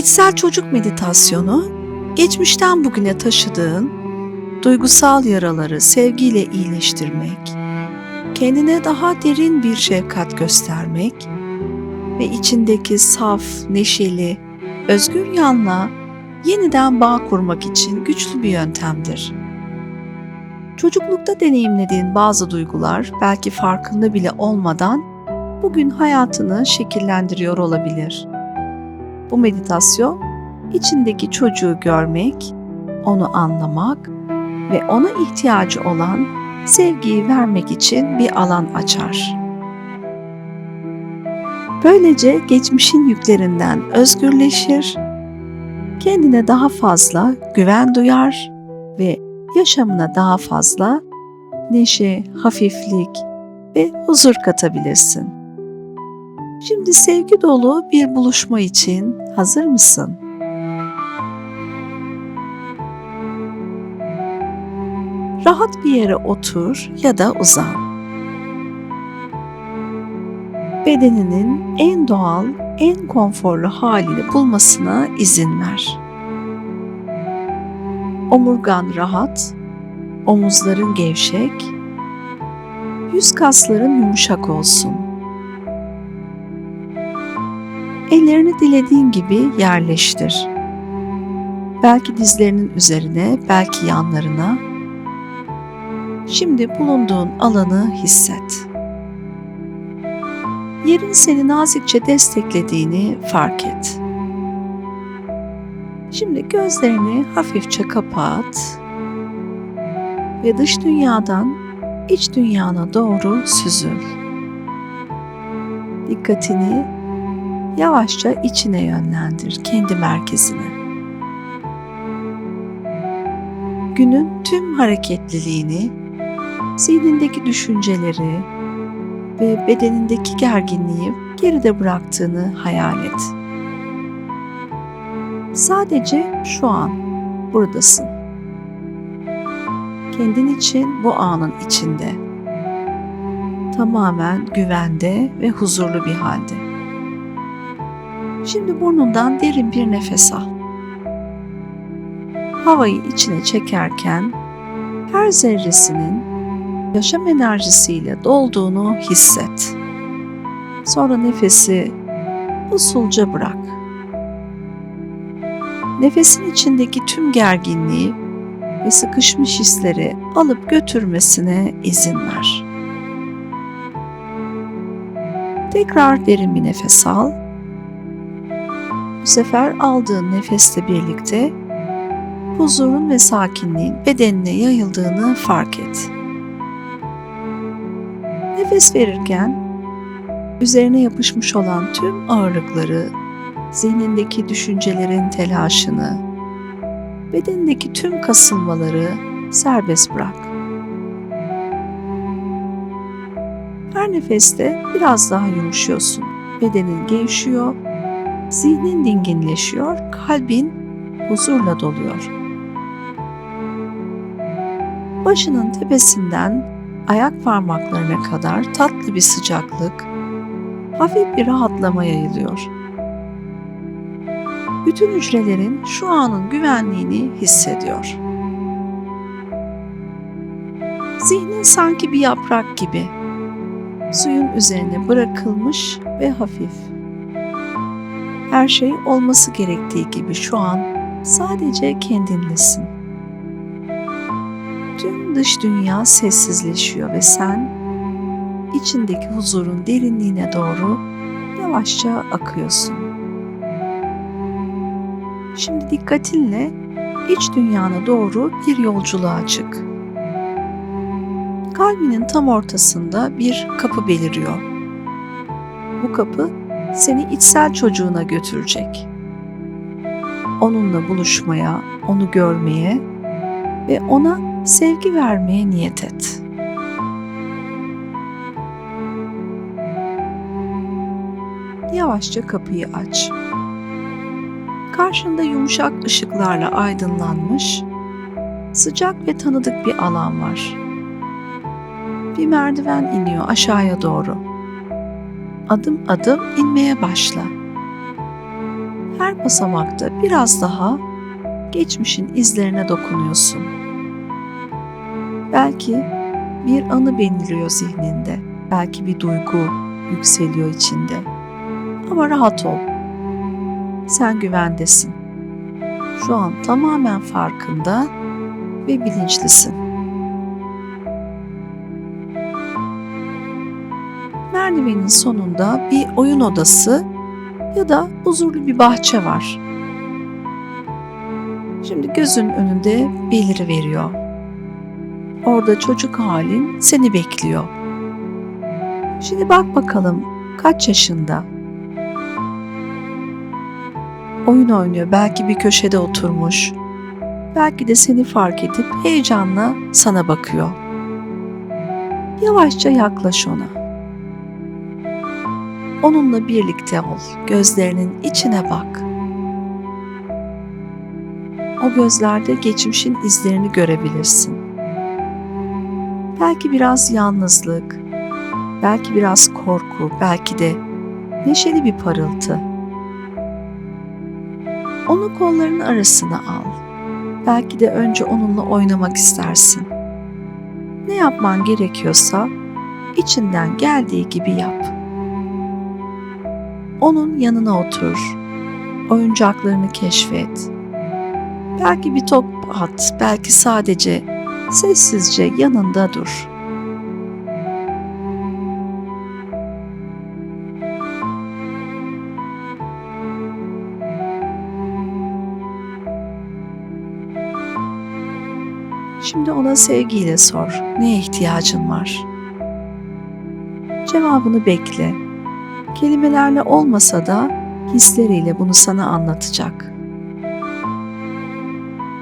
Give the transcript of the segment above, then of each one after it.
İçsel çocuk meditasyonu, geçmişten bugüne taşıdığın duygusal yaraları sevgiyle iyileştirmek, kendine daha derin bir şefkat göstermek ve içindeki saf, neşeli, özgür yanla yeniden bağ kurmak için güçlü bir yöntemdir. Çocuklukta deneyimlediğin bazı duygular belki farkında bile olmadan bugün hayatını şekillendiriyor olabilir. Bu meditasyon içindeki çocuğu görmek, onu anlamak ve ona ihtiyacı olan sevgiyi vermek için bir alan açar. Böylece geçmişin yüklerinden özgürleşir, kendine daha fazla güven duyar ve yaşamına daha fazla neşe, hafiflik ve huzur katabilirsin. Şimdi sevgi dolu bir buluşma için hazır mısın? Rahat bir yere otur ya da uzan. Bedeninin en doğal, en konforlu halini bulmasına izin ver. Omurgan rahat, omuzların gevşek, yüz kasların yumuşak olsun. Ellerini dilediğin gibi yerleştir. Belki dizlerinin üzerine, belki yanlarına. Şimdi bulunduğun alanı hisset. Yerin seni nazikçe desteklediğini fark et. Şimdi gözlerini hafifçe kapat ve dış dünyadan iç dünyana doğru süzül. Dikkatini yavaşça içine yönlendir, kendi merkezine. Günün tüm hareketliliğini, zihnindeki düşünceleri ve bedenindeki gerginliği geride bıraktığını hayal et. Sadece şu an buradasın. Kendin için bu anın içinde. Tamamen güvende ve huzurlu bir halde. Şimdi burnundan derin bir nefes al. Havayı içine çekerken her zerresinin yaşam enerjisiyle dolduğunu hisset. Sonra nefesi usulca bırak. Nefesin içindeki tüm gerginliği ve sıkışmış hisleri alıp götürmesine izin ver. Tekrar derin bir nefes al. Bu sefer aldığın nefesle birlikte huzurun ve sakinliğin bedenine yayıldığını fark et. Nefes verirken üzerine yapışmış olan tüm ağırlıkları, zihnindeki düşüncelerin telaşını, bedenindeki tüm kasılmaları serbest bırak. Her nefeste biraz daha yumuşuyorsun. Bedenin gevşiyor, zihnin dinginleşiyor, kalbin huzurla doluyor. Başının tepesinden ayak parmaklarına kadar tatlı bir sıcaklık, hafif bir rahatlama yayılıyor. Bütün hücrelerin şu anın güvenliğini hissediyor. Zihnin sanki bir yaprak gibi suyun üzerine bırakılmış ve hafif. Her şey olması gerektiği gibi şu an sadece kendinlesin. Tüm dış dünya sessizleşiyor ve sen içindeki huzurun derinliğine doğru yavaşça akıyorsun. Şimdi dikkatinle iç dünyana doğru bir yolculuğa çık. Kalbinin tam ortasında bir kapı beliriyor. Bu kapı seni içsel çocuğuna götürecek. Onunla buluşmaya, onu görmeye ve ona sevgi vermeye niyet et. Yavaşça kapıyı aç. Karşında yumuşak ışıklarla aydınlanmış, sıcak ve tanıdık bir alan var. Bir merdiven iniyor aşağıya doğru. Adım adım inmeye başla. Her basamakta biraz daha geçmişin izlerine dokunuyorsun. Belki bir anı belirliyor zihninde. Belki bir duygu yükseliyor içinde. Ama rahat ol. Sen güvendesin. Şu an tamamen farkında ve bilinçlisin. Merdivenin sonunda bir oyun odası ya da huzurlu bir bahçe var. Şimdi gözün önünde beliri veriyor. Orada çocuk halin seni bekliyor. Şimdi bak bakalım kaç yaşında? Oyun oynuyor, belki bir köşede oturmuş. Belki de seni fark edip heyecanla sana bakıyor. Yavaşça yaklaş ona. Onunla birlikte ol. Gözlerinin içine bak. O gözlerde geçmişin izlerini görebilirsin. Belki biraz yalnızlık, belki biraz korku, belki de neşeli bir parıltı. Onu kollarının arasına al. Belki de önce onunla oynamak istersin. Ne yapman gerekiyorsa içinden geldiği gibi yap. Onun yanına otur. Oyuncaklarını keşfet. Belki bir top at, belki sadece sessizce yanında dur. Şimdi ona sevgiyle sor. Neye ihtiyacın var? Cevabını bekle. Kelimelerle olmasa da hisleriyle bunu sana anlatacak.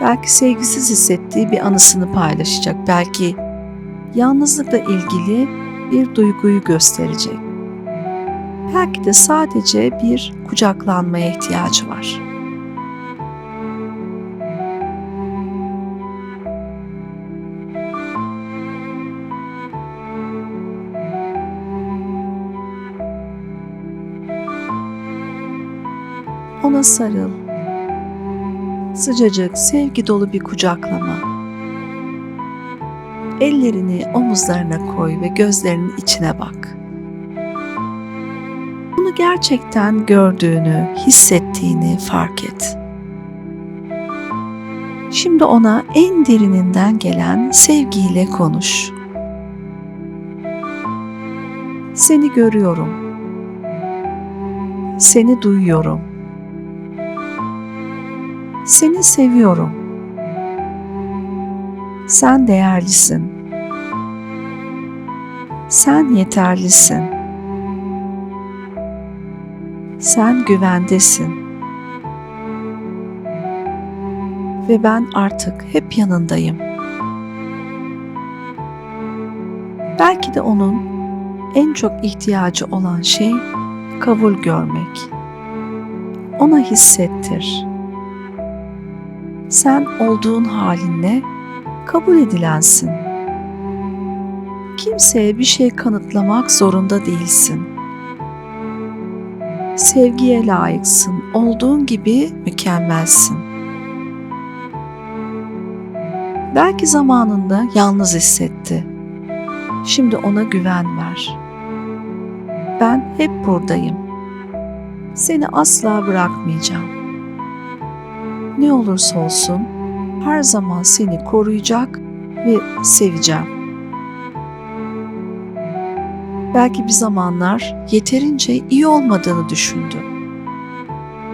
Belki sevgisiz hissettiği bir anısını paylaşacak. Belki yalnızlıkla ilgili bir duyguyu gösterecek. Belki de sadece bir kucaklanmaya ihtiyacı var. Ona sarıl. Sıcacık, sevgi dolu bir kucaklama. Ellerini omuzlarına koy ve gözlerinin içine bak. Bunu gerçekten gördüğünü, hissettiğini fark et. Şimdi ona en derininden gelen sevgiyle konuş. Seni görüyorum. Seni duyuyorum. Seni seviyorum. Sen değerlisin. Sen yeterlisin. Sen güvendesin. Ve ben artık hep yanındayım. Belki de onun en çok ihtiyacı olan şey kabul görmek. Ona hissettir sen olduğun halinle kabul edilensin. Kimseye bir şey kanıtlamak zorunda değilsin. Sevgiye layıksın, olduğun gibi mükemmelsin. Belki zamanında yalnız hissetti. Şimdi ona güven ver. Ben hep buradayım. Seni asla bırakmayacağım ne olursa olsun her zaman seni koruyacak ve seveceğim. Belki bir zamanlar yeterince iyi olmadığını düşündü.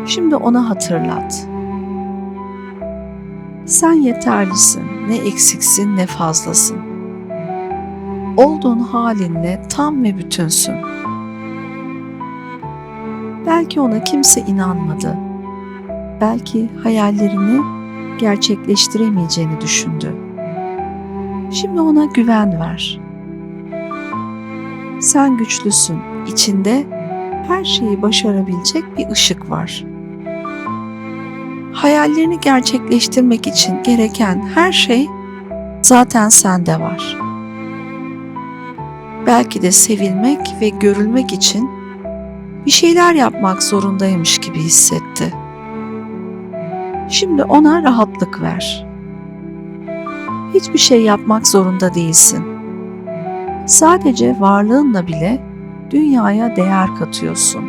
Şimdi ona hatırlat. Sen yeterlisin, ne eksiksin ne fazlasın. Olduğun halinle tam ve bütünsün. Belki ona kimse inanmadı belki hayallerini gerçekleştiremeyeceğini düşündü. Şimdi ona güven ver. Sen güçlüsün. İçinde her şeyi başarabilecek bir ışık var. Hayallerini gerçekleştirmek için gereken her şey zaten sende var. Belki de sevilmek ve görülmek için bir şeyler yapmak zorundaymış gibi hissetti. Şimdi ona rahatlık ver. Hiçbir şey yapmak zorunda değilsin. Sadece varlığınla bile dünyaya değer katıyorsun.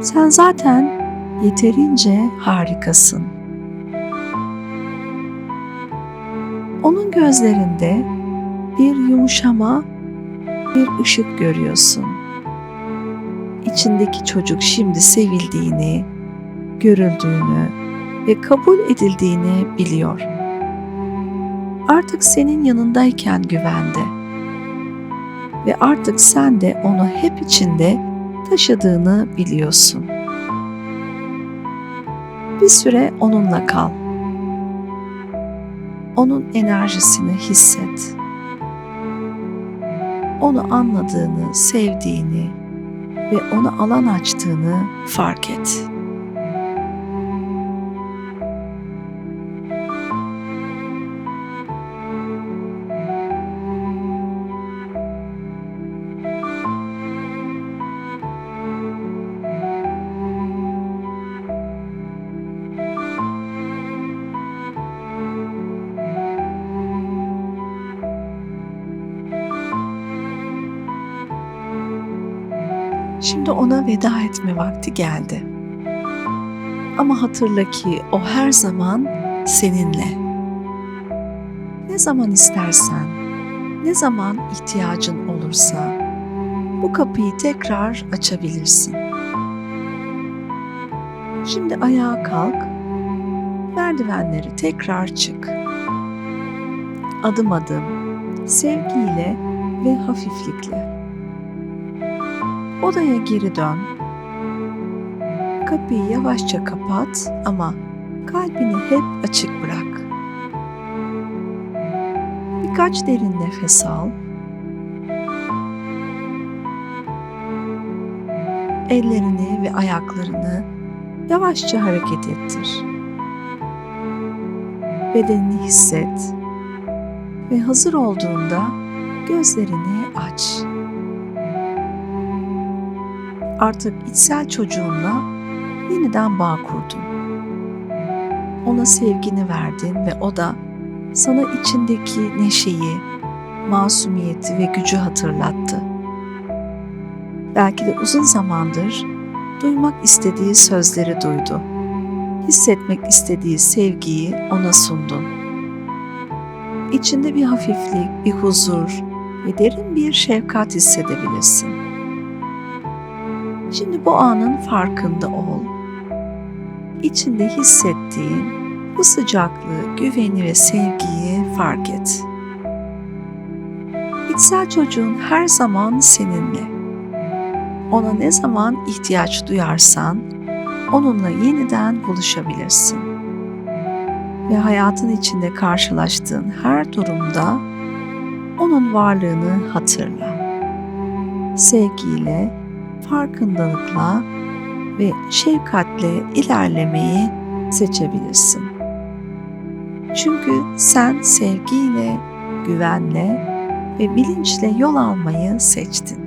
Sen zaten yeterince harikasın. Onun gözlerinde bir yumuşama, bir ışık görüyorsun. İçindeki çocuk şimdi sevildiğini, görüldüğünü ve kabul edildiğini biliyor. Artık senin yanındayken güvende. Ve artık sen de onu hep içinde taşıdığını biliyorsun. Bir süre onunla kal. Onun enerjisini hisset. Onu anladığını, sevdiğini ve ona alan açtığını fark et. Şimdi ona veda etme vakti geldi. Ama hatırla ki o her zaman seninle. Ne zaman istersen, ne zaman ihtiyacın olursa bu kapıyı tekrar açabilirsin. Şimdi ayağa kalk, merdivenleri tekrar çık. Adım adım, sevgiyle ve hafiflikle. Odaya geri dön. Kapıyı yavaşça kapat ama kalbini hep açık bırak. Birkaç derin nefes al. Ellerini ve ayaklarını yavaşça hareket ettir. Bedenini hisset ve hazır olduğunda gözlerini aç artık içsel çocuğunla yeniden bağ kurdun. Ona sevgini verdin ve o da sana içindeki neşeyi, masumiyeti ve gücü hatırlattı. Belki de uzun zamandır duymak istediği sözleri duydu. Hissetmek istediği sevgiyi ona sundun. İçinde bir hafiflik, bir huzur ve derin bir şefkat hissedebilirsin. Şimdi bu anın farkında ol. İçinde hissettiğin bu sıcaklığı, güveni ve sevgiyi fark et. İçsel çocuğun her zaman seninle. Ona ne zaman ihtiyaç duyarsan onunla yeniden buluşabilirsin. Ve hayatın içinde karşılaştığın her durumda onun varlığını hatırla. Sevgiyle farkındalıkla ve şefkatle ilerlemeyi seçebilirsin. Çünkü sen sevgiyle, güvenle ve bilinçle yol almayı seçtin.